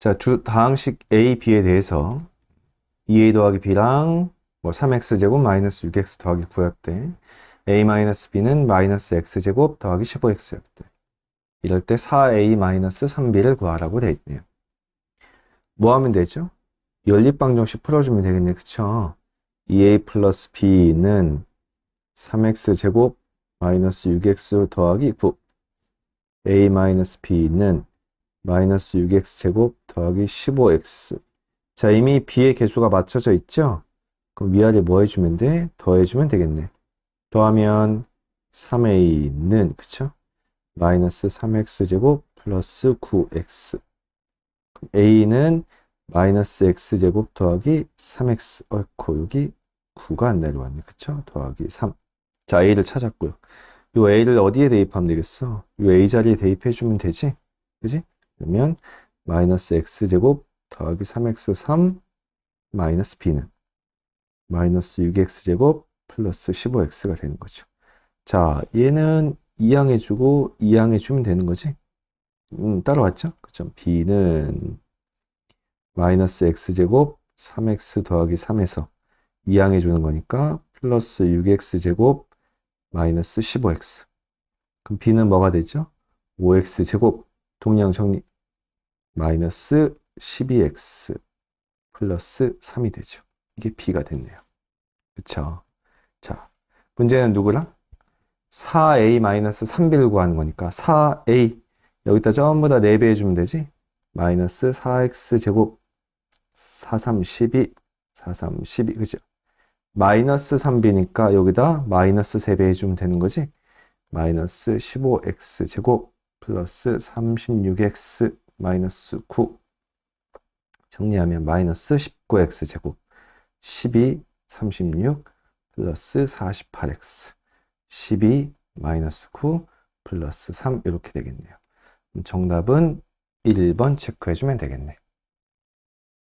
자, 주 다항식 A, B에 대해서 2A 더하기 B랑 뭐 3X제곱 마이너스 6X 더하기 9였대. A 마이너스 B는 마이너스 X제곱 더하기 15X였대. 이럴 때 4A 마이너스 3B를 구하라고 돼 있네요. 뭐 하면 되죠? 연립방정식 풀어주면 되겠네. 그쵸? 2A 플러스 B는 3X제곱 마이너스 6X 더하기 9. A 마이너스 B는 마이너스 6x 제곱 더하기 15x. 자, 이미 b의 개수가 맞춰져 있죠? 그럼 위아래 뭐 해주면 돼? 더해주면 되겠네. 더하면 3a는, 그쵸? 마이너스 3x 제곱 플러스 9x. 그럼 a는 마이너스 x 제곱 더하기 3x. 어이쿠, 여기 9가 안 내려왔네. 그쵸? 더하기 3. 자, a를 찾았고요. 요 a를 어디에 대입하면 되겠어? 요 a 자리에 대입해주면 되지? 그지? 그러면 마이너스 x제곱 더하기 3x3 마이너스 b는 마이너스 6x제곱 플러스 15x가 되는 거죠. 자, 얘는 2항해주고 2항해주면 되는 거지? 음, 따라왔죠? 그죠? b는 마이너스 x제곱 3x 더하기 3에서 2항해주는 거니까 플러스 6x제곱 마이너스 15x. 그럼 b는 뭐가 되죠? 5x제곱 동량 정리 마이너스 12x 플러스 3이 되죠. 이게 b가 됐네요. 그쵸? 자, 문제는 누구랑? 4a 마이너스 3b를 구하는 거니까 4a 여기다 전부 다 4배 해주면 되지? 마이너스 4x 제곱 43 12 43 12 그죠? 마이너스 3b니까 여기다 마이너스 3배 해주면 되는 거지? 마이너스 15x 제곱 플러스 36x 마이너스 9 정리하면 마이너스 19x 제곱 12 36 플러스 48x 12 마이너스 9 플러스 3 이렇게 되겠네요. 정답은 1번 체크해주면 되겠네.